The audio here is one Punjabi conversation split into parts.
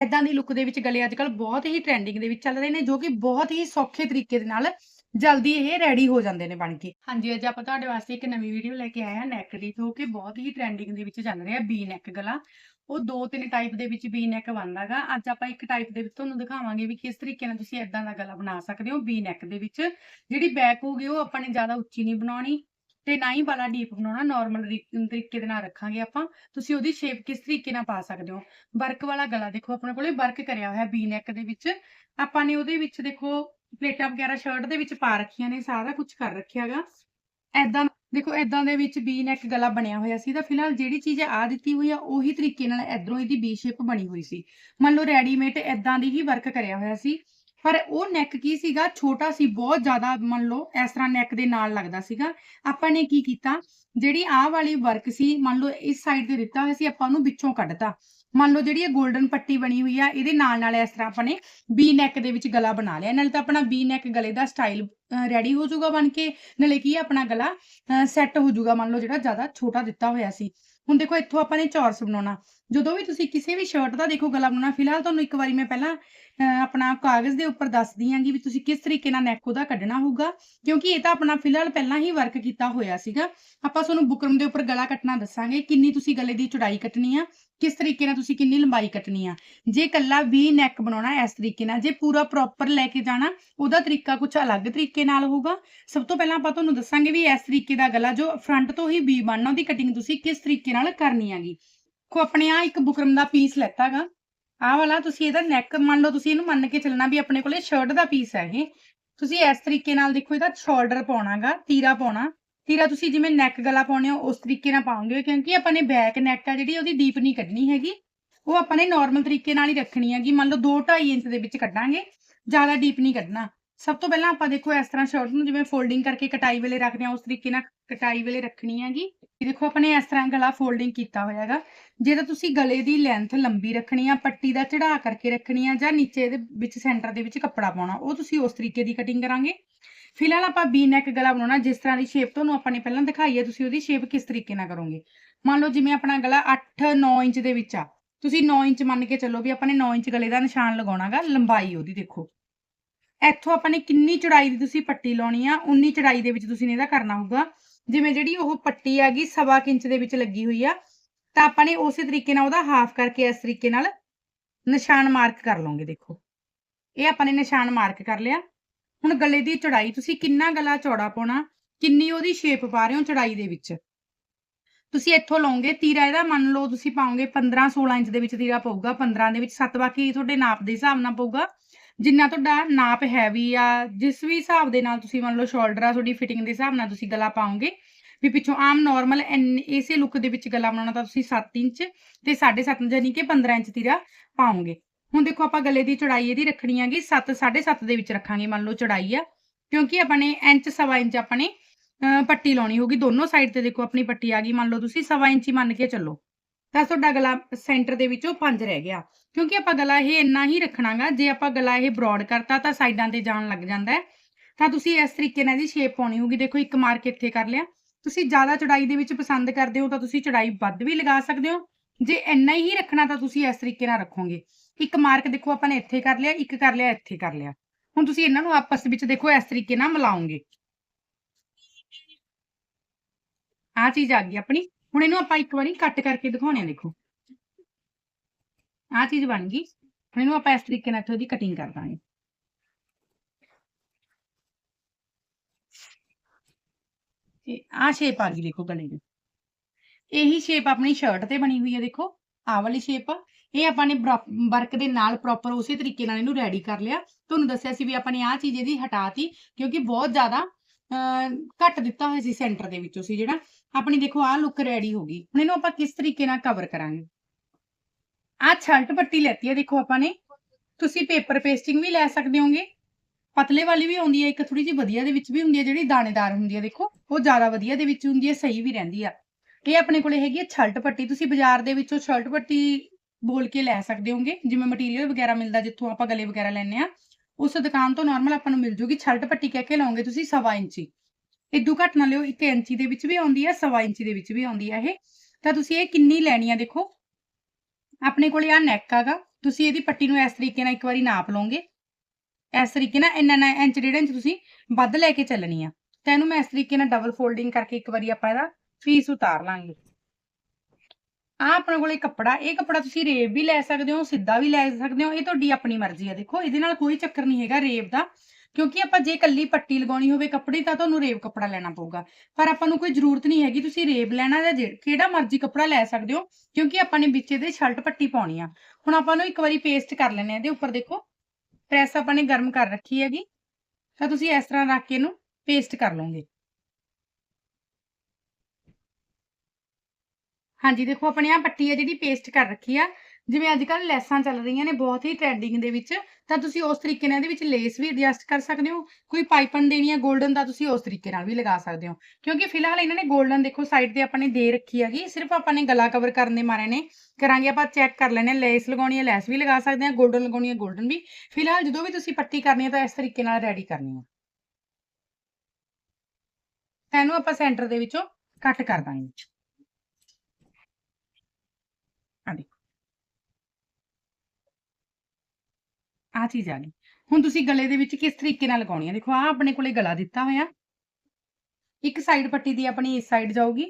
ਇਦਾਂ ਦੀ ਲੁੱਕ ਦੇ ਵਿੱਚ ਗਲੇ ਅੱਜਕੱਲ ਬਹੁਤ ਹੀ ਟ੍ਰੈਂਡਿੰਗ ਦੇ ਵਿੱਚ ਚੱਲ ਰਹੇ ਨੇ, ਜੋ ਕਿ ਬਹੁਤ ਹੀ ਸੌਖੇ ਤਰੀਕੇ ਦੇ ਨਾਲ ਜਲਦੀ ਇਹ ਰੈਡੀ ਹੋ ਜਾਂਦੇ ਨੇ ਬਣ ਕੇ। ਹਾਂਜੀ, ਅੱਜ ਆਪਾਂ ਤੁਹਾਡੇ ਵਾਸਤੇ ਇੱਕ ਨਵੀਂ ਵੀਡੀਓ ਲੈ ਕੇ ਆਏ ਹਾਂ ਨੈਕ ਦੀ, ਜੋ ਕਿ ਬਹੁਤ ਹੀ ਟ੍ਰੈਂਡਿੰਗ ਦੇ ਵਿੱਚ ਚੱਲ ਰਿਹਾ ਬੀ ਨੈਕ ਗਲਾ। ਉਹ ਦੋ ਤਿੰਨ ਟਾਈਪ ਦੇ ਵਿੱਚ ਬੀ ਨੈਕ ਬਣਦਾਗਾ ਅੱਜ ਆਪਾਂ ਇੱਕ ਟਾਈਪ ਦੇ ਵਿੱਚ ਤੁਹਾਨੂੰ ਦਿਖਾਵਾਂਗੇ ਵੀ ਕਿਸ ਤਰੀਕੇ ਨਾਲ ਤੁਸੀਂ ਇਦਾਂ ਦਾ ਗਲਾ ਬਣਾ ਸਕਦੇ ਹੋ ਬੀ ਨੈਕ ਦੇ ਵਿੱਚ। ਜਿਹੜੀ ਬੈਕ ਹੋਊਗੀ, ਉਹ ਆਪਾਂ ਨੇ ਜ਼ਿਆਦਾ ਉੱਚੀ ਨਹੀਂ ਬਣਾਉਣੀ। ਤੇ ਨਾ ਹੀ ਵਾਲਾ ਡੀਪ ਬਣਾਉਣਾ ਨਾਰਮਲ ਤਰੀਕੇ ਦੇ ਨਾਲ ਰੱਖਾਂਗੇ ਆਪਾਂ। ਤੁਸੀਂ ਉਹਦੀ ਸ਼ੇਪ ਕਿਸ ਤਰੀਕੇ ਨਾਲ ਪਾ ਸਕਦੇ ਹੋ? ਵਰਕ ਵਾਲਾ ਗਲਾ ਦੇਖੋ, ਆਪਣੇ ਕੋਲੇ ਵਰਕ ਕਰਿਆ ਹੋਇਆ ਬੀ ਨੈਕ ਦੇ ਵਿੱਚ। ਆਪਾਂ ਨੇ ਉਹਦੇ ਵਿੱਚ ਦੇਖੋ, ਪਲੇਟਾਂ ਵਗੈਰਾ ਸ਼ਰਟ ਦੇ ਵਿੱਚ ਪਾ ਰੱਖੀਆਂ ਨੇ, ਸਾਰਾ ਕੁਝ ਕਰ ਰੱਖਿਆਗਾ ਐਦਾਂ ਦੇਖੋ ਐਦਾਂ ਦੇ ਵਿੱਚ ਬੀ ਨੈਕ ਗਲਾ ਬਣਿਆ ਹੋਇਆ ਸੀ, ਤਾਂ ਫਿਲਹਾਲ ਜਿਹੜੀ ਚੀਜ਼ ਆ ਦਿੱਤੀ ਹੋਈ ਆ, ਉਹੀ ਤਰੀਕੇ ਨਾਲ ਇਧਰੋਂ ਇਹਦੀ ਬੀ ਸ਼ੇਪ ਬਣੀ ਹੋਈ ਸੀ। ਮੰਨ ਲਓ ਰੈਡੀਮੇਡ ਐਦਾਂ ਦੀ ਹੀ ਵਰਕ ਕਰਿਆ ਹੋਇਆ ਸੀ। ਪਰ ਉਹ ਨੈਕ ਕੀ ਸੀਗਾ? ਛੋਟਾ ਸੀ, ਬਹੁਤ ਜ਼ਿਆਦਾ ਮੰਨ ਲਓ, ਇਸ ਤਰ੍ਹਾਂ ਨੈਕ ਦੇ ਨਾਲ ਲੱਗਦਾ ਸੀਗਾ। ਆਪਾਂ ਨੇ ਕੀ ਕੀਤਾ? ਜਿਹੜੀ ਆਹ ਵਾਲੀ ਵਰਕ ਸੀ, ਮੰਨ ਲਓ, ਇਸ ਸਾਈਡ ਤੇ ਦਿੱਤਾ ਹੋਇਆ ਸੀ, ਆਪਾਂ ਉਹਨੂੰ ਵਿੱਚੋਂ ਕੱਢਤਾ। ਮੰਨ ਲਓ, ਜਿਹੜੀ ਇਹ 골ਡਨ ਪੱਟੀ ਬਣੀ ਹੋਈ ਆ, ਇਹਦੇ ਨਾਲ ਨਾਲ ਇਸ ਤਰ੍ਹਾਂ ਆਪਾਂ ਨੇ ਬੀ ਨੈਕ ਦੇ ਵਿੱਚ ਗਲਾ ਬਣਾ ਲਿਆ। ਨਾਲੇ ਤਾਂ ਆਪਣਾ ਬੀ ਨੈਕ ਗਲੇ ਦਾ ਸਟਾਈਲ ਰੈਡੀ ਹੋ ਜਾਊਗਾ ਬਣ ਕੇ, ਨਾਲੇ ਕੀ ਆਪਣਾ ਗਲਾ ਸੈੱਟ ਹੋ ਜਾਊਗਾ ਮੰਨ ਲਓ ਜਿਹੜਾ ਜ਼ਿਆਦਾ ਛੋਟਾ ਦਿੱਤਾ ਹੋਇਆ ਸੀ। ਹੁਣ ਦੇਖੋ ਇੱਥੋਂ ਆਪਾਂ ਨੇ ਚੌਰਸ ਬਣਾਉਣਾ। ਜਦੋਂ ਵੀ ਤੁਸੀਂ ਕਿਸੇ ਵੀ ਸ਼ਰਟ ਦਾ ਦੇਖੋ ਗਲਾ ਬਣਾਉਣਾ, ਫਿਲਹਾਲ ਤੁਹਾਨੂੰ ਇੱਕ ਵਾਰੀ ਮੈਂ ਪਹਿਲਾਂ ਆਪਣਾ ਕਾਗਜ਼ ਦੇ ਉੱਪਰ ਦੱਸਦੀ ਆਂਗੀ ਵੀ ਤੁਸੀਂ ਕਿਸ ਤਰੀਕੇ ਨਾਲ ਨੈਕ ਉਹਦਾ ਕੱਢਣਾ ਹੋਊਗਾ, ਕਿਉਂਕਿ ਇਹ ਤਾਂ ਆਪਣਾ ਫਿਲਹਾਲ ਪਹਿਲਾਂ ਹੀ ਵਰਕ ਕੀਤਾ ਹੋਇਆ ਸੀਗਾ। ਆਪਾਂ ਤੁਹਾਨੂੰ ਬੁਕਰਮ ਦੇ ਉੱਪਰ ਗਲਾ ਕੱਟਣਾ ਦੱਸਾਂਗੇ, ਕਿੰਨੀ ਤੁਸੀਂ ਗਲੇ ਦੀ ਚੌੜਾਈ ਕੱਟਣੀ ਆ, ਕਿਸ ਤਰੀਕੇ ਨਾਲ ਤੁਸੀਂ ਕਿੰਨੀ ਲੰਬਾਈ ਕੱਟਣੀ ਆ। ਜੇ ਕੱਲਾ ਵੀ ਨੈਕ ਬਣਾਉਣਾ ਇਸ ਤਰੀਕੇ ਨਾਲ, ਜੇ ਪੂਰਾ ਪ੍ਰੋਪਰ ਲੈ ਕੇ ਜਾਣਾ, ਉਹਦਾ ਤਰੀਕਾ ਕੁਝ ਅਲੱਗ ਤਰੀਕੇ ਨਾਲ ਹੋਊਗਾ। ਸਭ ਤੋਂ ਪਹਿਲਾਂ ਆਪਾਂ ਤੁਹਾਨੂੰ ਦੱਸਾਂਗੇ ਵੀ ਇਸ ਤਰੀਕੇ ਦਾ ਗਲਾ, ਜੋ ਫਰੰਟ ਤੋਂ ਹੀ ਵੀ ਬਣਨਾ, ਉਹਦੀ ਕਟਿੰਗ ਤੁਸੀਂ ਕਿਸ ਤਰੀਕੇ ਨਾਲ ਕਰਨੀ ਆਗੀ ਕੋ ਆਪਣੇ ਆ ਇੱਕ ਬੁਕਰਮ ਦਾ ਪੀਸ ਲੈਤਾਗਾ ਆਹ ਵਾਲਾ ਤੁਸੀਂ ਇਹਦਾ ਨੈਕ ਮੰਨ ਲਓ, ਤੁਸੀਂ ਇਹਨੂੰ ਮੰਨ ਕੇ ਚੱਲਣਾ ਵੀ ਆਪਣੇ ਕੋਲੇ ਸ਼ਰਟ ਦਾ ਪੀਸ ਹੈ ਇਹ। ਤੁਸੀਂ ਇਸ ਤਰੀਕੇ ਨਾਲ ਦੇਖੋ, ਇਹਦਾ ਸ਼ੋਲਡਰ ਪਾਉਣਾਗਾ ਤੀਰਾ ਪਾਉਣਾ। ਤੀਰਾ ਤੁਸੀਂ ਜਿਵੇਂ ਨੈਕ ਗਲਾ ਪਾਉਣੇ ਹੋ, ਉਸ ਤਰੀਕੇ ਨਾਲ ਪਾਉਂਗੇ, ਕਿਉਂਕਿ ਆਪਾਂ ਨੇ ਬੈਕ ਨੈਕ ਆ ਜਿਹੜੀ, ਉਹਦੀ ਡੀਪ ਨਹੀਂ ਕੱਢਣੀ ਹੈਗੀ। ਉਹ ਆਪਾਂ ਨੇ ਨਾਰਮਲ ਤਰੀਕੇ ਨਾਲ ਹੀ ਰੱਖਣੀ ਹੈਗੀ। ਮੰਨ ਲਓ 2.5 ਇੰਚ ਦੇ ਵਿੱਚ ਕੱਢਾਂਗੇ। ਜ਼ਿਆਦਾ ਡੀਪ ਨਹੀਂ ਕੱਢਣਾ। ਸਭ ਤੋਂ ਪਹਿਲਾਂ ਆਪਾਂ ਦੇਖੋ ਇਸ ਤਰ੍ਹਾਂ ਸ਼ਰਟ ਨੂੰ ਜਿਵੇਂ ਫੋਲਡਿੰਗ ਕਰਕੇ ਕਟਾਈ ਵੇਲੇ ਰੱਖਦੇ ਆ ਉਸ ਤਰੀਕੇ ਨਾਲ ਕਟਾਈ ਵੇਲੇ ਰੱਖਣੀ ਹੈਗੀ। ਇਹ ਦੇਖੋ ਆਪਣੇ ਇਸ ਤਰ੍ਹਾਂ ਗਲਾ ਫੋਲਡਿੰਗ ਕੀਤਾ ਹੋਇਆ ਹੈਗਾ। ਜੇ ਤਾਂ ਤੁਸੀਂ ਗਲੇ ਦੀ ਲੈਂਥ ਲੰਬੀ ਰੱਖਣੀ ਆ, ਪੱਟੀ ਦਾ ਚੜਾ ਕਰਕੇ ਰੱਖਣੀ ਆ, ਜਾਂ ਨੀਚੇ ਦੇ ਵਿੱਚ ਸੈਂਟਰ ਦੇ ਵਿੱਚ ਕੱਪੜਾ ਪਾਉਣਾ, ਉਹ ਤੁਸੀਂ ਉਸ ਤਰੀਕੇ ਦੀ ਕਟਿੰਗ ਕਰਾਂਗੇ। ਫਿਲਹਾਲ ਆਪਾਂ ਬੀ ਨੈਕ ਗਲਾ ਬਣਾਉਣਾ, ਜਿਸ ਤਰ੍ਹਾਂ ਦੀ ਸ਼ੇਪ ਤੁਹਾਨੂੰ ਆਪਾਂ ਨੇ ਪਹਿਲਾਂ ਦਿਖਾਈ ਹੈ, ਤੁਸੀਂ ਉਹਦੀ ਸ਼ੇਪ ਕਿਸ ਤਰੀਕੇ ਨਾਲ ਕਰੋਗੇ। ਮੰਨ ਲਓ ਜਿਵੇਂ ਆਪਣਾ ਗਲਾ 8-9 ਇੰਚ ਦੇ ਵਿੱਚ ਆ, ਤੁਸੀਂ 9 ਇੰਚ ਮੰਨ ਕੇ ਚੱਲੋ ਵੀ ਆਪਾਂ ਨੇ 9 ਇੰਚ ਗਲੇ ਦਾ ਨਿਸ਼ਾਨ ਲਗਾਉਣਾਗਾ, ਲੰਬਾਈ ਉਹਦੀ ਦੇਖੋ। ਇੱਥੋਂ ਆਪਾਂ ਨੇ ਕਿੰਨੀ ਚੜਾਈ ਦੀ ਤੁਸੀਂ ਪੱਟੀ ਲਾਉਣੀ ਆ, ਉਨੀ ਚੌੜਾਈ ਦੇ ਵਿੱਚ ਤੁਸੀਂ ਨੇ ਇਹਦਾ ਕਰਨਾ ਹੋਊਗਾ। ਜਿਵੇਂ ਜਿਹੜੀ ਉਹ ਪੱਟੀ ਹੈਗੀ ਸਵਾ ਇੰਚ ਦੇ ਵਿੱਚ ਲੱਗੀ ਹੋਈ ਆ, ਤਾਂ ਆਪਾਂ ਨੇ ਉਸੇ ਤਰੀਕੇ ਨਾਲ ਉਹਦਾ ਹਾਫ ਕਰਕੇ ਇਸ ਤਰੀਕੇ ਨਾਲ ਨਿਸ਼ਾਨ ਮਾਰਕ ਕਰ ਲਓਗੇ ਦੇਖੋ। ਇਹ ਆਪਾਂ ਨੇ ਨਿਸ਼ਾਨ ਮਾਰਕ ਕਰ ਲਿਆ। ਹੁਣ ਗਲੇ ਦੀ ਚੜਾਈ, ਤੁਸੀਂ ਕਿੰਨਾ ਗਲਾ ਚੌੜਾ ਪਾਉਣਾ, ਕਿੰਨੀ ਉਹਦੀ ਸ਼ੇਪ ਪਾ ਰਹੇ ਹੋ ਚੌੜਾਈ ਦੇ ਵਿੱਚ। ਤੁਸੀਂ ਇੱਥੋਂ ਲਓਗੇ, ਤੀਰਾ ਇਹਦਾ ਮੰਨ ਲਓ ਤੁਸੀਂ ਪਾਓਗੇ 15 16 ਇੰਚ ਦੇ ਵਿੱਚ ਤੀਰਾ ਪਊਗਾ 15 ਦੇ ਵਿੱਚ 7 ਬਾਕੀ ਤੁਹਾਡੇ ਨਾਪ ਦੇ ਹਿਸਾਬ ਨਾਲ ਪਊਗਾ। ਜਿੰਨਾ ਤੁਹਾਡਾ ਨਾਪ ਹੈਵੀ ਆ, ਜਿਸ ਵੀ ਹਿਸਾਬ ਦੇ ਨਾਲ ਤੁਸੀਂ ਮੰਨ ਲਓ ਸ਼ੋਲਡਰ ਆ, ਤੁਹਾਡੀ ਫਿਟਿੰਗ ਦੇ ਹਿਸਾਬ ਨਾਲ ਤੁਸੀਂ ਗਲਾ ਪਾਓਗੇ, ਵੀ ਪਿੱਛੋਂ ਆਮ ਨਾਰਮਲ ਇਸੇ ਲੁੱਕ ਦੇ ਵਿੱਚ ਗਲਾ ਬਣਾਉਣਾ ਤਾਂ ਤੁਸੀਂ 7 ਇੰਚ ਤੇ 7.5 ਯਾਨੀ ਕਿ 15 ਇੰਚ ਤੀਰਾ ਪਾਓਗੇ। ਹੁਣ ਦੇਖੋ ਆਪਾਂ ਗਲੇ ਦੀ ਚੌੜਾਈ ਇਹਦੀ ਰੱਖਣੀ ਹੈਗੀ 7 7.5 ਦੇ ਵਿੱਚ ਰੱਖਾਂਗੇ ਮੰਨ ਲਓ ਚੌੜਾਈ ਆ, ਕਿਉਂਕਿ ਆਪਾਂ ਨੇ ਇੰਚ ਸਵਾ ਇੰਚ ਆਪਾਂ ਨੇ ਪੱਟੀ ਲਾਉਣੀ ਹੋਗੀ ਦੋਨੋਂ ਸਾਈਡ ਤੇ ਦੇਖੋ ਆਪਣੀ ਪੱਟੀ ਆ ਗਈ, ਮੰਨ ਲਓ ਤੁਸੀਂ ਸਵਾ ਇੰਚ ਹੀ ਮੰਨ ਕੇ ਚੱਲੋ। ਤਾਂ ਤੁਹਾਡਾ ਗਲਾ ਸੈਂਟਰ ਦੇ ਵਿੱਚੋਂ 5 ਰਹਿ ਗਿਆ। ਕਿਉਂਕਿ ਆਪਾਂ ਗਲਾ ਇਹ ਇੰਨਾ ਹੀ ਰੱਖਣਾਗਾ, ਜੇ ਆਪਾਂ ਗਲਾ ਇਹ ਬ੍ਰੌਡ ਕਰਤਾ ਤਾਂ ਸਾਈਡਾਂ ਤੇ ਜਾਣ ਲੱਗ ਜਾਂਦਾ ਤਾਂ ਤੁਸੀਂ ਇਸ ਤਰੀਕੇ ਨਾਲ ਇਹਦੀ ਸ਼ੇਪ ਪਾਉਣੀ ਹੋਗੀ ਦੇਖੋ, ਇੱਕ ਮਾਰਕ ਇੱਥੇ ਕਰ ਲਿਆ। ਤੁਸੀਂ ਜ਼ਿਆਦਾ ਚੜਾਈ ਦੇ ਵਿੱਚ ਪਸੰਦ ਕਰਦੇ ਹੋ ਤਾਂ ਤੁਸੀਂ ਚੜਾਈ ਵੱਧ ਵੀ ਲਗਾ ਸਕਦੇ ਹੋ। ਜੇ ਇੰਨਾ ਹੀ ਰੱਖਣਾ ਤਾਂ ਤੁਸੀਂ ਇਸ ਤਰੀਕੇ ਨਾਲ ਰੱਖੋਗੇ। ਇੱਕ ਮਾਰਕ ਦੇਖੋ, ਆਪਾਂ ਨੇ ਇੱਥੇ ਕਰ ਲਿਆ, ਇੱਕ ਕਰ ਲਿਆ, ਇੱਥੇ ਕਰ ਲਿਆ। ਹੁਣ ਤੁਸੀਂ ਇਹਨਾਂ ਨੂੰ ਆਪਸ ਵਿੱਚ ਦੇਖੋ, ਇਸ ਤਰੀਕੇ ਨਾਲ ਮਿਲਾਓਗੇ। ਆ ਚੀਜ਼ ਆ ਗਈ ਆਪਣੀ। ਹੁਣ ਇਹਨੂੰ ਆਪਾਂ ਇੱਕ ਵਾਰੀ ਕੱਟ ਕਰਕੇ ਦਿਖਾਉਣੇ ਆ, ਦੇਖੋ। ਆ ਚੀਜ਼ ਬਣ ਗਈ। ਹੁਣ ਇਹਨੂੰ ਆਪਾਂ ਇਸ ਤਰੀਕੇ ਨਾਲ ਇੱਥੋਂ ਦੀ ਕਟਿੰਗ ਕਰ ਦਾਂਗੇ। ਤੇ ਆ ਸ਼ੇਪ ਆ ਗਈ, ਦੇਖੋ ਗਲੇ ਦੀ। ਇਹੀ ਸ਼ੇਪ ਆਪਣੀ ਸ਼ਰਟ ਤੇ ਬਣੀ ਹੋਈ ਹੈ ਦੇਖੋ। ਆਹ ਵਾਲੀ ਸ਼ੇਪ ਇਹ ਆਪਾਂ ਨੇ ਵਰਕ ਦੇ ਨਾਲ ਪ੍ਰੋਪਰ ਉਸੇ ਤਰੀਕੇ ਨਾਲ ਇਹਨੂੰ ਰੈਡੀ ਕਰ ਲਿਆ। ਤੁਹਾਨੂੰ ਦੱਸਿਆ ਸੀ ਵੀ ਆਪਾਂ ਨੇ ਆਹ ਚੀਜ਼ ਇਹਦੀ ਹਟਾਤੀ, ਕਿਉਂਕਿ ਬਹੁਤ ਜ਼ਿਆਦਾ ਘੱਟ ਦਿੱਤਾ ਹੋਇਆ ਸੀ ਸੈਂਟਰ ਦੇ ਵਿੱਚੋਂ ਸੀ ਜਿਹੜਾ। ਆਪਣੀ ਦੇਖੋ, ਆਹ ਲੁੱਕ ਰੈਡੀ ਹੋ ਗਈ। ਹੁਣ ਇਹਨੂੰ ਆਪਾਂ ਕਿਸ ਤਰੀਕੇ ਨਾਲ ਕਵਰ ਕਰਾਂਗੇ? ਆਹ ਛਲਟ ਪੱਟੀ ਲੈਤੀ ਹੈ, ਦੇਖੋ ਆਪਾਂ ਨੇ। ਤੁਸੀਂ ਪੇਪਰ ਪੇਸਟਿੰਗ ਵੀ ਲੈ ਸਕਦੇ ਹੋਗੇ। ਪਤਲੇ ਵਾਲੀ ਵੀ ਆਉਂਦੀ ਹੈ, ਇੱਕ ਥੋੜੀ ਜਿਹੀ ਵਧੀਆ ਦੇ ਵਿੱਚ ਵੀ ਹੁੰਦੀ ਹੈ, ਜਿਹੜੀ ਦਾਣੇਦਾਰ ਹੁੰਦੀ ਹੈ, ਦੇਖੋ। ਉਹ ਜ਼ਿਆਦਾ ਵਧੀਆ ਦੇ ਵਿੱਚ ਹੁੰਦੀ ਹੈ, ਸਹੀ ਵੀ ਰਹਿੰਦੀ ਆ। ਇਹ ਆਪਣੇ ਕੋਲੇ ਹੈਗੀ ਹੈ ਛਲਟ ਪੱਟੀ। ਤੁਸੀਂ ਬਾਜ਼ਾਰ ਦੇ ਵਿੱਚੋਂ ਛਲਟ ਪੱਟੀ ਬੋਲ ਕੇ ਲੈ ਸਕਦੇ ਹੋਗੇ। ਜਿਵੇਂ ਮਟੀਰੀਅਲ ਵਗੈਰਾ ਮਿਲਦਾ, ਜਿੱਥੋਂ ਆਪਾਂ ਗਲੇ ਵਗੈਰਾ ਲੈਣੇ ਆ ਉਸ ਦੁਕਾਨ ਤੋਂ ਨਾਰਮਲ ਆਪਾਂ ਨੂੰ ਮਿਲ ਜੂਗੀ ਛਲਟ ਪੱਟੀ ਕਹਿ ਕੇ ਲਾਉਂਗੇ ਤੁਸੀਂ ਸਵਾ ਇੰਚੀ। ਇਦੋਂ ਘੱਟ ਨਾ ਲਿਓ 1 ਇੰਚੀ ਦੇ ਵਿੱਚ ਵੀ ਆਉਂਦੀ ਹੈ, ਸਵਾ ਇੰਚੀ ਦੇ ਵਿੱਚ ਵੀ ਆਉਂਦੀ ਹੈ ਇਹ। ਤਾਂ ਤੁਸੀਂ ਇਹ ਕਿੰਨੀ ਲੈਣੀ ਆ ਦੇਖੋ। ਆਪਣੇ ਕੋਲੇ ਆ ਨੈਕ ਆਗਾ। ਤੁਸੀਂ ਇਹਦੀ ਪੱਟੀ ਨੂੰ ਇਸ ਤਰੀਕੇ ਨਾਲ ਇੱਕ ਵਾਰੀ ਨਾਪ ਲਓਗੇ। ਇਸ ਤਰੀਕੇ ਨਾਲ ਇੰਨਾ ਨਾ ਇੰਚ, ਡੇਢ ਇੰਚ ਤੁਸੀਂ ਵੱਧ ਲੈ ਕੇ ਚੱਲਣੀ ਆ। ਤਾਂ ਇਹਨੂੰ ਮੈਂ ਇਸ ਤਰੀਕੇ ਨਾਲ ਡਬਲ ਫੋਲਡਿੰਗ ਕਰਕੇ ਇੱਕ ਵਾਰੀ ਆਪਾਂ ਇਹਦਾ ਫੀਸ ਉਤਾਰ ਲਾਂਗੇ। ਆ ਆਪਣੇ ਕੋਲੇ ਕੱਪੜਾ, ਇਹ ਕੱਪੜਾ ਤੁਸੀਂ ਰੇਬ ਵੀ ਲੈ ਸਕਦੇ ਹੋ, ਸਿੱਧਾ ਵੀ ਲੈ ਸਕਦੇ ਹੋ, ਇਹ ਤੁਹਾਡੀ ਆਪਣੀ ਮਰਜ਼ੀ ਆ ਦੇਖੋ, ਇਹਦੇ ਨਾਲ ਕੋਈ ਚੱਕਰ ਨਹੀਂ ਹੈਗਾ ਰੇਬ ਦਾ, ਕਿਉਂਕਿ ਆਪਾਂ ਜੇ ਕੱਲੀ ਪੱਟੀ ਲਗਾਉਣੀ ਹੋਵੇ ਕੱਪੜੇ, ਤਾਂ ਤੁਹਾਨੂੰ ਰੇਬ ਕੱਪੜਾ ਲੈਣਾ ਪਊਗਾ। ਪਰ ਆਪਾਂ ਨੂੰ ਕੋਈ ਜ਼ਰੂਰਤ ਨਹੀਂ ਹੈਗੀ, ਤੁਸੀਂ ਰੇਬ ਲੈਣਾ ਜਾਂ ਕਿਹੜਾ ਮਰਜ਼ੀ ਕੱਪੜਾ ਲੈ ਸਕਦੇ ਹੋ, ਕਿਉਂਕਿ ਆਪਾਂ ਨੇ ਵਿੱਚ ਇਹਦੇ ਸ਼ਰਟ ਪੱਟੀ ਪਾਉਣੀ ਆ। ਹੁਣ ਆਪਾਂ ਨੂੰ ਇੱਕ ਵਾਰੀ ਪੇਸਟ ਕਰ ਲੈਣੇ ਆ, ਇਹਦੇ ਉੱਪਰ ਦੇਖੋ ਪ੍ਰੈਸ ਆਪਾਂ ਨੇ ਗਰਮ ਕਰ ਰੱਖੀ ਹੈਗੀ, ਤਾਂ ਤੁਸੀਂ ਇਸ ਤਰ੍ਹਾਂ ਰੱਖ ਕੇ ਇਹਨੂੰ ਪੇਸਟ ਕਰ ਲਓਗੇ। ਹਾਂਜੀ, ਦੇਖੋ ਆਪਣੇ ਆ ਪੱਟੀ ਹੈ ਜਿਹੜੀ ਪੇਸਟ ਕਰ ਰੱਖੀ ਆ, ਜਿਵੇਂ ਅੱਜ ਕੱਲ ਲੈਸਾਂ ਚੱਲ ਰਹੀਆਂ ਨੇ ਬਹੁਤ ਹੀ ਟ੍ਰੈਂਡਿੰਗ ਦੇ ਵਿੱਚ, ਤਾਂ ਤੁਸੀਂ ਉਸ ਤਰੀਕੇ ਨਾਲ ਇਹਦੇ ਵਿੱਚ ਲੇਸ ਵੀ ਐਡਜਸਟ ਕਰ ਸਕਦੇ ਹੋ, ਕੋਈ ਪਾਈਪਨ ਦੇਣੀ ਹੈ 골ਡਨ ਦਾ ਤੁਸੀਂ ਉਸ ਤਰੀਕੇ ਨਾਲ ਵੀ ਲਗਾ ਸਕਦੇ ਹੋ, ਕਿਉਂਕਿ ਫਿਲਹਾਲ ਇਹਨਾਂ ਨੇ 골ਡਨ ਦੇਖੋ ਸਾਈਡ ਤੇ ਆਪਣੇ ਦੇ ਰੱਖੀ ਹੈਗੀ, ਸਿਰਫ ਆਪਾਂ ਨੇ ਗਲਾ ਕਵਰ ਕਰਨ ਦੇ ਮਾਰੇ ਨੇ, ਕਰਾਂਗੇ ਆਪਾਂ ਚੈੱਕ ਕਰ ਲੈਣੇ ਲੇਸ ਲਗਾਉਣੀ ਹੈ, ਲੈਸ ਵੀ ਲਗਾ ਸਕਦੇ ਹਾਂ 골ਡਨ ਲਗਾਉਣੀ ਹੈ 골ਡਨ ਵੀ, ਫਿਲਹਾਲ ਜਦੋਂ ਵੀ ਤੁਸੀਂ ਪੱਟੀ ਕਰਨੀ ਹੈ ਤਾਂ ਇਸ ਤਰੀਕੇ ਨਾਲ ਰੈਡੀ ਕਰਨੀ ਹੈ। ਇਹਨੂੰ ਆਪਾਂ ਸੈਂਟਰ ਦੇ ਵਿੱਚੋਂ ਕੱਟ ਕਰ ਦਾਂਗੇ। ਆ ਚੀਜ਼ ਆ ਗਈ। ਹੁਣ ਤੁਸੀਂ ਗਲੇ ਦੇ ਵਿੱਚ ਕਿਸ ਤਰੀਕੇ ਨਾਲ ਲਗਾਉਣੀ ਹੈ ਦੇਖੋ ਆ ਆਪਣੇ ਕੋਲੇ ਗਲਾ ਦਿੱਤਾ ਹੋਇਆ। ਇੱਕ ਸਾਈਡ ਪੱਟੀ ਦੀ ਆਪਣੀ ਇਸ ਸਾਈਡ ਜਾਊਗੀ।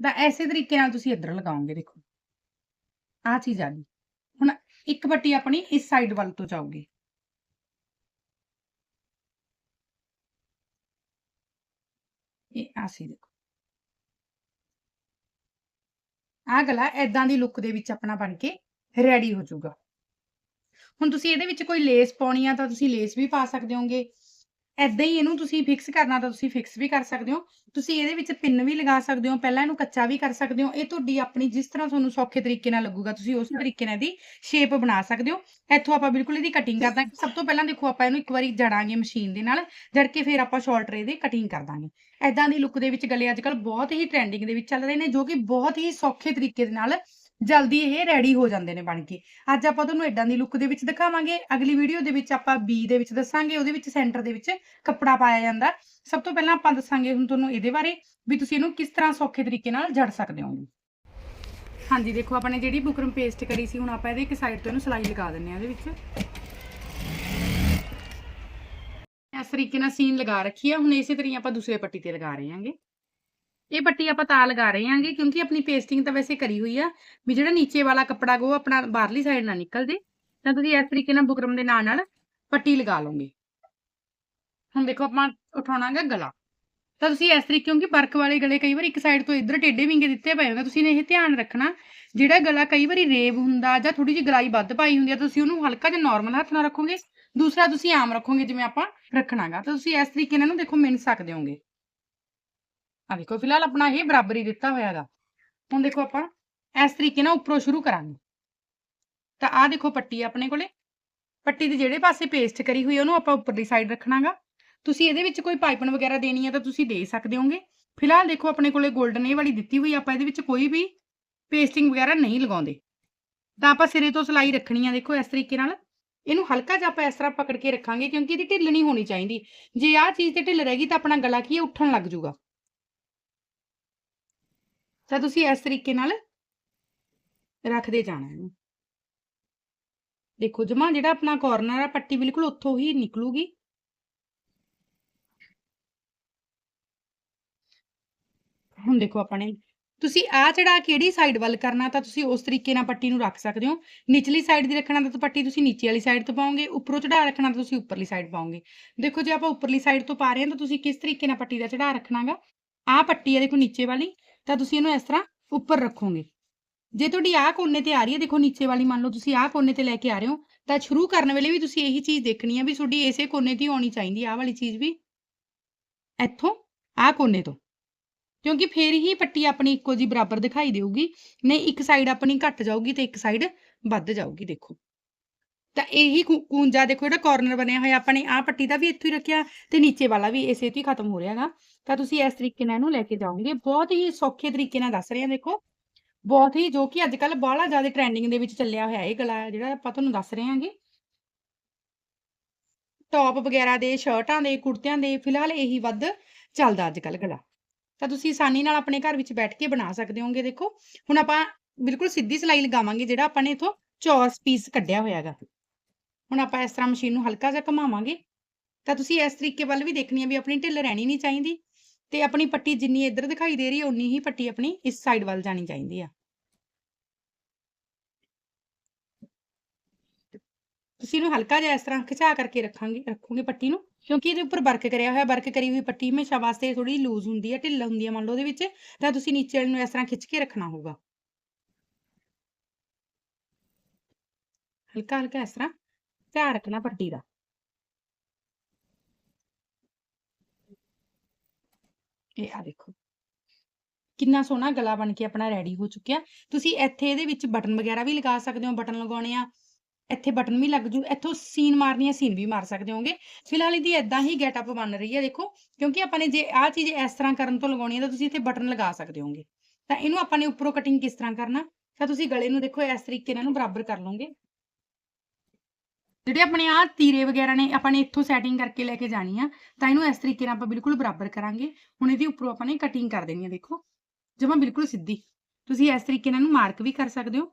ਤਾਂ ਐਸੇ ਤਰੀਕੇ ਨਾਲ ਤੁਸੀਂ ਇੱਧਰ ਲਗਾਓਗੇ, ਦੇਖੋ। ਆ ਚੀਜ਼ ਆ ਗਈ। ਹੁਣ ਇੱਕ ਪੱਟੀ ਆਪਣੀ ਇਸ ਸਾਈਡ ਵੱਲ ਤੋਂ ਜਾਊਗੀ। ਇਹ ਆ ਦੇਖੋ। ਆ ਗਲਾ ਐਦਾਂ ਦੀ ਲੁੱਕ ਦੇ ਵਿੱਚ ਆਪਣਾ ਬਣ ਕੇ ਰੈਡੀ ਹੋ ਜਾਊਗਾ। ਹੁਣ ਤੁਸੀਂ ਇਹਦੇ ਵਿੱਚ ਕੋਈ ਲੇਸ ਪਾਉਣੀ ਆ ਤਾਂ ਤੁਸੀਂ ਲੇਸ ਵੀ ਪਾ ਸਕਦੇ ਹੋਗੇ ਐਦਾਂ ਹੀ ਇਹਨੂੰ ਤੁਸੀਂ ਫਿਕਸ ਕਰਨਾ ਤਾਂ ਤੁਸੀਂ ਫਿਕਸ ਵੀ ਕਰ ਸਕਦੇ ਹੋ। ਤੁਸੀਂ ਇਹਦੇ ਵਿੱਚ ਪਿੰਨ ਵੀ ਲਗਾ ਸਕਦੇ ਹੋ। ਪਹਿਲਾਂ ਇਹਨੂੰ ਕੱਚਾ ਵੀ ਕਰ ਸਕਦੇ ਹੋ। ਇਹ ਤੁਹਾਡੀ ਆਪਣੀ ਜਿਸ ਤਰ੍ਹਾਂ ਤੁਹਾਨੂੰ ਸੌਖੇ ਤਰੀਕੇ ਨਾਲ ਲੱਗੂਗਾ ਤੁਸੀਂ ਉਸ ਤਰੀਕੇ ਨਾਲ ਇਹਦੀ ਸ਼ੇਪ ਬਣਾ ਸਕਦੇ ਹੋ। ਇੱਥੋਂ ਆਪਾਂ ਬਿਲਕੁਲ ਇਹਦੀ ਕਟਿੰਗ ਕਰ ਦਾਂਗੇ। ਸਭ ਤੋਂ ਪਹਿਲਾਂ ਦੇਖੋ ਆਪਾਂ ਇਹਨੂੰ ਇੱਕ ਵਾਰੀ ਜੜਾਂਗੇ ਮਸ਼ੀਨ ਦੇ ਨਾਲ। ਜੜ ਕੇ ਫਿਰ ਆਪਾਂ ਸ਼ਾਰਟ ਰੇ ਦੀ ਕਟਿੰਗ ਕਰ ਦਾਂਗੇ। ਐਦਾਂ ਦੀ ਲੁੱਕ ਦੇ ਵਿੱਚ ਗਲੇ ਅੱਜ ਕੱਲ ਬਹੁਤ ਹੀ ਟ੍ਰੈਂਡਿੰਗ ਦੇ ਵਿੱਚ ਚੱਲ ਰਹੇ ਨੇ ਜੋ ਕਿ ਬਹੁਤ ਹੀ ਸੌਖੇ ਤਰੀਕੇ ਦੇ ਨਾਲ ਜਲਦੀ ਇਹ ਰੈਡੀ ਹੋ ਜਾਂਦੇ ਨੇ ਬਣ ਕੇ। ਅੱਜ ਆਪਾਂ ਤੁਹਾਨੂੰ ਇਦਾਂ ਦੀ ਲੁੱਕ ਦੇ ਵਿੱਚ ਦਿਖਾਵਾਂਗੇ। ਅਗਲੀ ਵੀਡੀਓ ਦੇ ਵਿੱਚ ਆਪਾਂ ਬੀ ਦੇ ਵਿੱਚ ਦੱਸਾਂਗੇ। ਉਹਦੇ ਵਿੱਚ ਸੈਂਟਰ ਦੇ ਵਿੱਚ ਕੱਪੜਾ ਪਾਇਆ ਜਾਂਦਾ। ਸਭ ਤੋਂ ਪਹਿਲਾਂ ਆਪਾਂ ਦੱਸਾਂਗੇ ਹੁਣ ਤੁਹਾਨੂੰ ਇਹਦੇ ਬਾਰੇ ਵੀ ਤੁਸੀਂ ਇਹਨੂੰ ਕਿਸ ਤਰ੍ਹਾਂ ਸੌਖੇ ਤਰੀਕੇ ਨਾਲ ਜੜ ਸਕਦੇ ਹੋ। ਹਾਂਜੀ, ਦੇਖੋ ਆਪਾਂ ਨੇ ਜਿਹੜੀ ਬੁਕਰਮ ਪੇਸਟ ਕਰੀ ਸੀ, ਹੁਣ ਆਪਾਂ ਇਹਦੇ ਇੱਕ ਸਾਈਡ ਤੋਂ ਇਹਨੂੰ ਸਲਾਈ ਲਗਾ ਦਿੰਨੇ ਆ ਇਹਦੇ ਵਿੱਚ। ਇਸ ਤਰੀਕੇ ਨਾਲ ਸੀਨ ਲਗਾ ਰੱਖੀ ਆ। ਹੁਣ ਇਸੇ ਤਰੀਕੇ ਆਪਾਂ ਦੂਸਰੇ ਪੱਟੀ ਤੇ ਲਗਾ ਰਹੇ ਹਾਂਗੇ। ਇਹ ਪੱਟੀ ਆਪਾਂ ਤਾਂ ਲਗਾ ਰਹੇ ਹਾਂਗੇ, ਕਿਉਂਕਿ ਆਪਣੀ ਪੇਸਟਿੰਗ ਤਾਂ ਵੈਸੇ ਕਰੀ ਹੋਈ ਆ। ਵੀ ਜਿਹੜਾ ਨੀਚੇ ਵਾਲਾ ਕੱਪੜਾ ਗੋ ਆਪਣਾ ਬਾਹਰਲੀ ਸਾਈਡ ਨਾ ਨਿਕਲ ਜੇ ਤਾਂ ਤੁਸੀਂ ਇਸ ਤਰੀਕੇ ਨਾਲ ਬੁਕਰਮ ਦੇ ਨਾਲ ਨਾਲ ਪੱਟੀ ਲਗਾ ਲਓਗੇ। ਹੁਣ ਦੇਖੋ ਆਪਾਂ ਉਠਾਉਣਾਗਾ ਗਲਾ। ਤਾਂ ਤੁਸੀਂ ਇਸ ਤਰੀਕੇ, ਕਿਉਂਕਿ ਵਰਕ ਵਾਲੇ ਗਲੇ ਕਈ ਵਾਰ ਇੱਕ ਸਾਈਡ ਤੋਂ ਇੱਧਰ ਟੇਢੇ ਵਿੰਗੇ ਦਿੱਤੇ ਪਏ ਹੁੰਦੇ, ਤੁਸੀਂ ਨੇ ਇਹ ਧਿਆਨ ਰੱਖਣਾ, ਜਿਹੜਾ ਗਲਾ ਕਈ ਵਾਰੀ ਰੇਬ ਹੁੰਦਾ ਜਾਂ ਥੋੜੀ ਜਿਹੀ ਗਲਾਈ ਵੱਧ ਪਾਈ ਹੁੰਦੀ ਆ ਤੁਸੀਂ ਉਹਨੂੰ ਹਲਕਾ ਜਿਹਾ ਨਾਰਮਲ ਹੱਥ ਨਾਲ ਰੱਖੋਗੇ, ਦੂਸਰਾ ਤੁਸੀਂ ਆਮ ਰੱਖੋਗੇ, ਜਿਵੇਂ ਆਪਾਂ ਰੱਖਣਾਗਾ। ਤਾਂ ਤੁਸੀਂ ਇਸ ਤਰੀਕੇ ਨਾਲ ਇਹਨੂੰ ਦੇਖੋ ਮਿਣ ਸਕਦੇ ਹੋਗੇ। ਆ ਦੇਖੋ ਫਿਲਹਾਲ ਆਪਣਾ ਇਹ ਬਰਾਬਰੀ ਦਿੱਤਾ ਹੋਇਆ ਹੋਇਆਗਾ ਹੁਣ ਦੇਖੋ ਆਪਾਂ, ਇਸ ਤਰੀਕੇ ਨਾਲ ਉੱਪਰੋਂ ਸ਼ੁਰੂ ਕਰਾਂਗੇ। ਤਾਂ ਆਹ ਦੇਖੋ ਪੱਟੀ ਆਪਣੇ ਕੋਲੇ। ਪੱਟੀ ਦੇ ਜਿਹੜੇ ਪਾਸੇ ਪੇਸਟ ਕਰੀ ਹੋਈ ਉਹਨੂੰ ਆਪਾਂ ਉੱਪਰਲੀ ਸਾਈਡ ਰੱਖਣਾਗਾ। ਤੁਸੀਂ ਇਹਦੇ ਵਿੱਚ ਕੋਈ ਪਾਈਪਨ ਵਗੈਰਾ ਦੇਣੀ ਹੈ ਤਾਂ ਤੁਸੀਂ ਦੇ ਸਕਦੇ ਹੋਗੇ। ਫਿਲਹਾਲ ਦੇਖੋ ਆਪਣੇ ਕੋਲੇ 골ਡਨ ਇਹ ਵਾਲੀ ਦਿੱਤੀ ਹੋਈ ਆਪਾਂ ਇਹਦੇ ਵਿੱਚ ਕੋਈ ਵੀ ਪੇਸਟਿੰਗ ਵਗੈਰਾ ਨਹੀਂ ਲਗਾਉਂਦੇ। ਤਾਂ ਆਪਾਂ ਸਿਰੇ ਤੋਂ ਸਲਾਈ ਰੱਖਣੀ ਆ ਦੇਖੋ ਇਸ ਤਰੀਕੇ ਨਾਲ। ਇਹਨੂੰ ਹਲਕਾ ਜਿਹਾ ਆਪਾਂ ਇਸ ਤਰ੍ਹਾਂ ਪਕੜ ਕੇ ਰੱਖਾਂਗੇ ਕਿਉਂਕਿ ਇਹਦੀ ਢਿੱਲ ਨਹੀਂ ਹੋਣੀ ਚਾਹੀਦੀ। ਜੇ ਆਹ ਚੀਜ਼ ਤੇ ਢਿੱਲ ਰਹਿ ਗਈ ਤਾਂ ਆਪਣਾ ਗਲਾ ਕੀ ਹੈ ਉੱਠਣ ਲੱਗ ਜਾਊਗਾ ਤਾਂ ਤੁਸੀਂ ਇਸ ਤਰੀਕੇ ਨਾਲ ਰੱਖਦੇ ਜਾਣਾ ਇਹਨੂੰ। ਦੇਖੋ, ਜਮਾ ਜਿਹੜਾ ਆਪਣਾ ਕਾਰਨਰ ਆ, ਪੱਟੀ ਬਿਲਕੁਲ ਉੱਥੋਂ ਹੀ ਨਿਕਲੂਗੀ। ਹੁਣ ਦੇਖੋ ਆਪਣੇ ਤੁਸੀਂ ਆ ਚੜਾ ਕਿਹੜੀ ਸਾਈਡ ਵੱਲ ਕਰਨਾ, ਤਾਂ ਤੁਸੀਂ ਉਸ ਤਰੀਕੇ ਨਾਲ ਪੱਟੀ ਨੂੰ ਰੱਖ ਸਕਦੇ ਹੋ। ਨਿਚਲੀ ਸਾਈਡ ਦੀ ਰੱਖਣਾ ਤਾਂ ਪੱਟੀ ਤੁਸੀਂ ਨੀਚੇ ਵਾਲੀ ਸਾਈਡ ਤੋਂ ਪਾਓਗੇ, ਉੱਪਰੋਂ ਚੜਾ ਰੱਖਣਾ ਤਾਂ ਤੁਸੀਂ ਉੱਪਰਲੀ ਸਾਈਡ ਪਾਓਗੇ। ਦੇਖੋ, ਜੇ ਆਪਾਂ ਉੱਪਰਲੀ ਸਾਈਡ ਤੋਂ ਪਾ ਰਹੇ ਹਾਂ, ਤਾਂ ਤੁਸੀਂ ਕਿਸ ਤਰੀਕੇ ਨਾਲ ਪੱਟੀ ਦਾ ਚੜਾ ਰੱਖਣਾਗਾ? ਆ ਪੱਟੀ ਹੈ ਦੇਖੋ, ਨੀਚੇ ਵਾਲੀ। ਤਾਂ ਤੁਸੀਂ ਇਹਨੂੰ ਇਸ ਤਰ੍ਹਾਂ ਉੱਪਰ ਰੱਖੋਗੇ। ਜੇ ਤੁਹਾਡੀ ਆਹ ਕੋਨੇ ਤੇ ਆ ਰਹੀ ਹੈ, ਦੇਖੋ ਨੀਚੇ ਵਾਲੀ ਮੰਨ ਲਓ, ਤੁਸੀਂ ਆਹ ਕੋਨੇ ਤੇ ਲੈ ਕੇ ਆ ਰਹੇ ਹੋ, ਤਾਂ ਸ਼ੁਰੂ ਕਰਨ ਵੇਲੇ ਵੀ ਤੁਸੀਂ ਇਹੀ ਚੀਜ਼ ਦੇਖਣੀ ਹੈ ਵੀ ਤੁਹਾਡੀ ਇਸੇ ਕੋਨੇ ਤੇ ਆਉਣੀ ਚਾਹੀਦੀ ਆਹ ਵਾਲੀ ਚੀਜ਼ ਵੀ ਇੱਥੋਂ, ਆਹ ਕੋਨੇ ਤੋਂ। ਕਿਉਂਕਿ ਫੇਰ ਹੀ ਪੱਟੀ ਆਪਣੀ ਇੱਕੋ ਜੀ ਬਰਾਬਰ ਦਿਖਾਈ ਦੇਊਗੀ, ਨਹੀਂ ਇੱਕ ਸਾਈਡ ਆਪਣੀ ਘੱਟ ਜਾਊਗੀ ਤੇ ਇੱਕ ਸਾਈਡ ਵੱਧ ਜਾਊਗੀ, ਦੇਖੋ। ਤਾਂ ਇਹੀ ਕੂੰਜਾ ਦੇਖੋ ਜਿਹੜਾ ਕਾਰਨਰ ਬਣਿਆ ਹੋਇਆ, ਆਪਾਂ ਨੇ ਆਹ ਪੱਟੀ ਦਾ ਵੀ ਇੱਥੋਂ ਹੀ ਰੱਖਿਆ ਤੇ ਨੀਚੇ ਵਾਲਾ ਵੀ ਇਸੇ ਤੋਂ ਹੀ ਖਤਮ ਹੋ ਰਿਹਾਗਾ ਤਾਂ ਤੁਸੀਂ ਇਸ ਤਰੀਕੇ ਨਾਲ ਇਹਨੂੰ ਲੈ ਕੇ ਜਾਓਗੇ। ਬਹੁਤ ਹੀ ਸੌਖੇ ਤਰੀਕੇ ਨਾਲ ਦੱਸ ਰਹੇ ਹਾਂ ਦੇਖੋ। ਬਹੁਤ ਹੀ ਜੋ ਕਿ ਅੱਜ ਕੱਲ ਬਾਹਲਾ ਜ਼ਿਆਦਾ ਟ੍ਰੈਂਡਿੰਗ ਦੇ ਵਿੱਚ ਚੱਲਿਆ ਹੋਇਆ ਇਹ ਗਲਾ, ਜਿਹੜਾ ਆਪਾਂ ਤੁਹਾਨੂੰ ਦੱਸ ਰਹੇ ਹਾਂਗੇ। ਟੌਪ ਵਗੈਰਾ ਦੇ ਸ਼ਰਟਾਂ ਦੇ, ਕੁੜਤਿਆਂ ਦੇ, ਫਿਲਹਾਲ ਇਹੀ ਵੱਧ ਚੱਲਦਾ ਅੱਜ ਕੱਲ ਗਲਾ। ਤਾਂ ਤੁਸੀਂ ਆਸਾਨੀ ਨਾਲ ਆਪਣੇ ਘਰ ਵਿੱਚ ਬੈਠ ਕੇ ਬਣਾ ਸਕਦੇ ਹੋਗੇ ਦੇਖੋ। ਹੁਣ ਆਪਾਂ ਬਿਲਕੁਲ ਸਿੱਧੀ ਸਿਲਾਈ ਲਗਾਵਾਂਗੇ ਜਿਹੜਾ ਆਪਾਂ ਨੇ ਇਥੋਂ ਚੌਰਸ ਪੀਸ ਕੱਢਿਆ ਹੋਇਆ ਹੈਗਾ। ਹੁਣ ਆਪਾਂ ਇਸ ਤਰ੍ਹਾਂ ਮਸ਼ੀਨ ਨੂੰ ਹਲਕਾ ਜਿਹਾ ਘੁਮਾਵਾਂਗੇ। ਤਾਂ ਤੁਸੀਂ ਇਸ ਤਰੀਕੇ ਵੱਲ ਵੀ ਦੇਖਣੀ ਹੈ ਵੀ ਆਪਣੀ ਢਿੱਲ ਰਹਿਣੀ ਨਹੀਂ ਚਾਹੀਦੀ ਤੇ ਆਪਣੀ ਪੱਟੀ ਜਿੰਨੀ ਇੱਧਰ ਦਿਖਾਈ ਦੇ ਰਹੀ ਹੈ ਉਨੀ ਹੀ ਪੱਟੀ ਆਪਣੀ ਇਸ ਸਾਈਡ ਵੱਲ ਜਾਣੀ ਚਾਹੀਦੀ ਆ। ਤੁਸੀਂ ਇਹਨੂੰ ਹਲਕਾ ਜਿਹਾ ਇਸ ਤਰ੍ਹਾਂ ਖਿਚਾ ਕਰਕੇ ਰੱਖਾਂਗੇ, ਰੱਖੋਗੇ ਪੱਟੀ ਨੂੰ, ਕਿਉਂਕਿ ਇਹਦੇ ਉੱਪਰ ਵਰਕ ਕਰਿਆ ਹੋਇਆ, ਵਰਕ ਕਰੀ ਹੋਈ ਪੱਟੀ ਹਮੇਸ਼ਾ ਵਾਸਤੇ ਥੋੜੀ ਲੂਜ਼ ਹੁੰਦੀ ਹੈ ਢਿੱਲ ਹੁੰਦੀ ਹੈ ਮੰਨ ਲਓ ਉਹਦੇ ਵਿੱਚ, ਤਾਂ ਤੁਸੀਂ ਨੀਚੇ ਵਾਲੇ ਨੂੰ ਇਸ ਤਰ੍ਹਾਂ ਖਿੱਚ ਕੇ ਰੱਖਣਾ ਹੋਊਗਾ। ਹਲਕਾ ਹਲਕਾ ਇਸ ਤਰ੍ਹਾਂ ਧਿਆਨ ਰੱਖਣਾ ਪੱਟੀ ਦਾ ਇਹ ਆ ਦੇਖੋ। ਕਿੰਨਾ ਸੋਹਣਾ ਗਲਾ ਬਣ ਕੇ ਆਪਣਾ ਰੈਡੀ ਹੋ ਚੁੱਕਿਆ। ਤੁਸੀਂ ਇੱਥੇ ਇਹਦੇ ਵਿੱਚ ਬਟਨ ਵਗੈਰਾ ਵੀ ਲਗਾ ਸਕਦੇ ਹੋ ਬਟਨ ਲਗਾਉਣੇ ਆ। ਇੱਥੇ ਬਟਨ ਵੀ ਲੱਗ ਜੂ। ਇੱਥੋਂ ਸੀਨ ਮਾਰਨੀ ਹੈ ਸੀਨ ਵੀ ਮਾਰ ਸਕਦੇ ਹੋਗੇ। ਫਿਲਹਾਲ ਇਹਦੀ ਇਦਾਂ ਹੀ ਗੈਟਅਪ ਬਣ ਰਹੀ ਹੈ ਦੇਖੋ। ਕਿਉਂਕਿ ਆਪਾਂ ਨੇ ਜੇ ਆਹ ਚੀਜ਼ ਇਸ ਤਰ੍ਹਾਂ ਕਰਨ ਤੋਂ ਲਗਾਉਣੀ ਹੈ ਤਾਂ ਤੁਸੀਂ ਇੱਥੇ ਬਟਨ ਲਗਾ ਸਕਦੇ ਹੋਗੇ। ਤਾਂ ਇਹਨੂੰ ਆਪਾਂ ਨੇ ਉੱਪਰੋਂ ਕਟਿੰਗ ਕਿਸ ਤਰ੍ਹਾਂ ਕਰਨਾ? ਤਾਂ ਤੁਸੀਂ ਗਲੇ ਨੂੰ ਦੇਖੋ, ਇਸ ਤਰੀਕੇ ਨਾਲ ਇਹਨੂੰ ਬਰਾਬਰ ਕਰ ਲਓਗੇ। ਜਿਹੜੇ ਆਪਣੇ ਆ ਤੀਰੇ ਵਗੈਰਾ ਨੇ, ਆਪਾਂ ਨੇ ਇੱਥੋਂ ਸੈਟਿੰਗ ਕਰਕੇ ਲੈ ਕੇ ਜਾਣੀ ਆ, ਤਾਂ ਇਹਨੂੰ ਇਸ ਤਰੀਕੇ ਨਾਲ ਆਪਾਂ ਬਿਲਕੁਲ ਬਰਾਬਰ ਕਰਾਂਗੇ। ਹੁਣ ਇਹਦੀ ਉੱਪਰੋਂ ਆਪਾਂ ਨੇ ਕਟਿੰਗ ਕਰ ਦੇਣੀ ਆ, ਦੇਖੋ। ਜਮਾ ਬਿਲਕੁਲ ਸਿੱਧੀ। ਤੁਸੀਂ ਇਸ ਤਰੀਕੇ ਨਾਲ ਇਹਨੂੰ ਮਾਰਕ ਵੀ ਕਰ ਸਕਦੇ ਹੋ।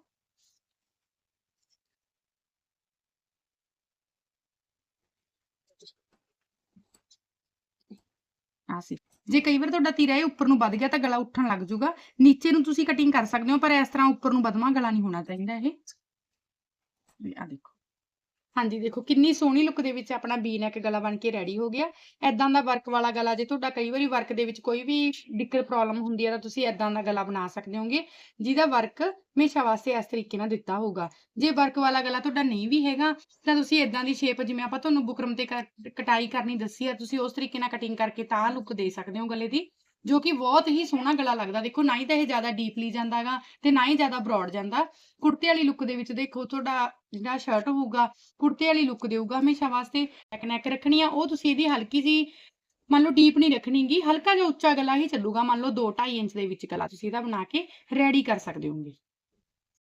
ਆ ਸੀ। ਜੇ ਕਈ ਵਾਰ ਤੁਹਾਡਾ ਤੀਰਾ ਇਹ ਉੱਪਰ ਨੂੰ ਵੱਧ ਗਿਆ ਤਾਂ ਗਲਾ ਉੱਠਣ ਲੱਗ ਜਾਊਗਾ। ਨੀਚੇ ਨੂੰ ਤੁਸੀਂ ਕਟਿੰਗ ਕਰ ਸਕਦੇ ਹੋ, ਪਰ ਇਸ ਤਰ੍ਹਾਂ ਉੱਪਰ ਨੂੰ ਵਧਵਾ ਗਲਾ ਨਹੀਂ ਹੋਣਾ ਚਾਹੀਦਾ ਇਹ। ਆ ਦੇਖੋ। ਹਾਂਜੀ, ਦੇਖੋ ਕਿੰਨੀ ਸੋਹਣੀ ਲੁੱਕ ਦੇ ਵਿੱਚ ਆਪਣਾ ਵੀ ਨੈਕ ਗਲਾ ਬਣ ਕੇ ਰੈਡੀ ਹੋ ਗਿਆ। ਐਦਾਂ ਦਾ ਵਰਕ ਵਾਲਾ ਗਲਾ, ਜੇ ਤੁਹਾਡਾ ਕਈ ਵਾਰੀ ਵਰਕ ਦੇ ਵਿੱਚ ਕੋਈ ਵੀ ਦਿੱਕਤ ਪ੍ਰੋਬਲਮ ਹੁੰਦੀ ਹੈ ਤਾਂ ਤੁਸੀਂ ਐਦਾਂ ਦਾ ਗਲਾ ਬਣਾ ਸਕਦੇ ਹੋਗੇ, ਜਿਹਦਾ ਵਰਕ ਹਮੇਸ਼ਾ ਵਾਸਤੇ ਇਸ ਤਰੀਕੇ ਨਾਲ ਦਿੱਤਾ ਹੋਊਗਾ। ਜੇ ਵਰਕ ਵਾਲਾ ਗਲਾ ਤੁਹਾਡਾ ਨਹੀਂ ਵੀ ਹੈਗਾ, ਤਾਂ ਤੁਸੀਂ ਐਦਾਂ ਦੀ ਸ਼ੇਪ ਜਿਵੇਂ ਆਪਾਂ ਤੁਹਾਨੂੰ ਬੁਕਰਮ ਤੇ ਕਟਾਈ ਕਰਨੀ ਦੱਸੀ ਹੈ, ਤੁਸੀਂ ਉਸ ਤਰੀਕੇ ਨਾਲ ਕਟਿੰਗ ਕਰਕੇ ਤਾਂ ਲੁੱਕ ਦੇ ਸਕਦੇ ਹੋ ਗਲੇ ਦੀ। ਜੋ ਕਿ ਬਹੁਤ ਹੀ ਸੋਹਣਾ ਗਲਾ ਲੱਗਦਾ। ਦੇਖੋ, ਨਾ ਹੀ ਤਾਂ ਇਹ ਜ਼ਿਆਦਾ ਡੀਪਲੀ ਜਾਂਦਾਗਾ ਤੇ ਨਾ ਹੀ ਜ਼ਿਆਦਾ ਬ੍ਰੌਡ ਜਾਂਦਾ। ਕੁੜਤੇ ਵਾਲੀ ਲੁੱਕ ਦੇ ਵਿੱਚ ਦੇਖੋ, ਤੁਹਾਡਾ ਜਿਹੜਾ ਸ਼ਰਟ ਹੋਊਗਾ, ਕੁੜਤੇ ਵਾਲੀ ਲੁੱਕ ਦੇਊਗਾ ਹਮੇਸ਼ਾ ਵਾਸਤੇ। ਨੈਕ ਨੈਕ ਰੱਖਣੀ ਆ, ਉਹ ਤੁਸੀਂ ਇਹਦੀ ਹਲਕੀ ਜੀ, ਮੰਨ ਲਓ ਡੀਪ ਨਹੀਂ ਰੱਖਣੀਗੀ, ਹਲਕਾ ਜਿਹਾ ਉੱਚਾ ਗਲਾ ਹੀ ਚੱਲੂਗਾ। ਮੰਨ ਲਓ 2.5 ਇੰਚ ਦੇ ਵਿੱਚ ਗਲਾ, ਤੁਸੀਂ ਇਹਦਾ ਬਣਾ ਕੇ ਰੈਡੀ ਕਰ ਸਕਦੇ ਹੋਗੇ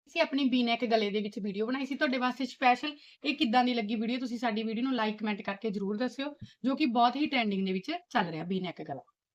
ਅਸੀਂ ਆਪਣੀ ਬੀਨੈਕ ਗਲੇ ਦੇ ਵਿੱਚ ਵੀਡੀਓ ਬਣਾਈ ਸੀ। ਤੁਹਾਡੇ ਵਾਸਤੇ ਸਪੈਸ਼ਲ ਇਹ ਕਿੱਦਾਂ ਦੀ ਲੱਗੀ ਵੀਡੀਓ ਤੁਸੀਂ ਸਾਡੀ ਵੀਡੀਓ ਨੂੰ ਲਾਈਕ ਕਮੈਂਟ ਕਰਕੇ ਜਰੂਰ ਦੱਸਿਓ, ਜੋ ਕਿ ਬਹੁਤ ਹੀ ਟ੍ਰੈਂਡਿੰਗ ਦੇ ਵਿੱਚ ਚੱਲ ਰਿਹਾ ਬੀਨੈਕ ਗਲਾ।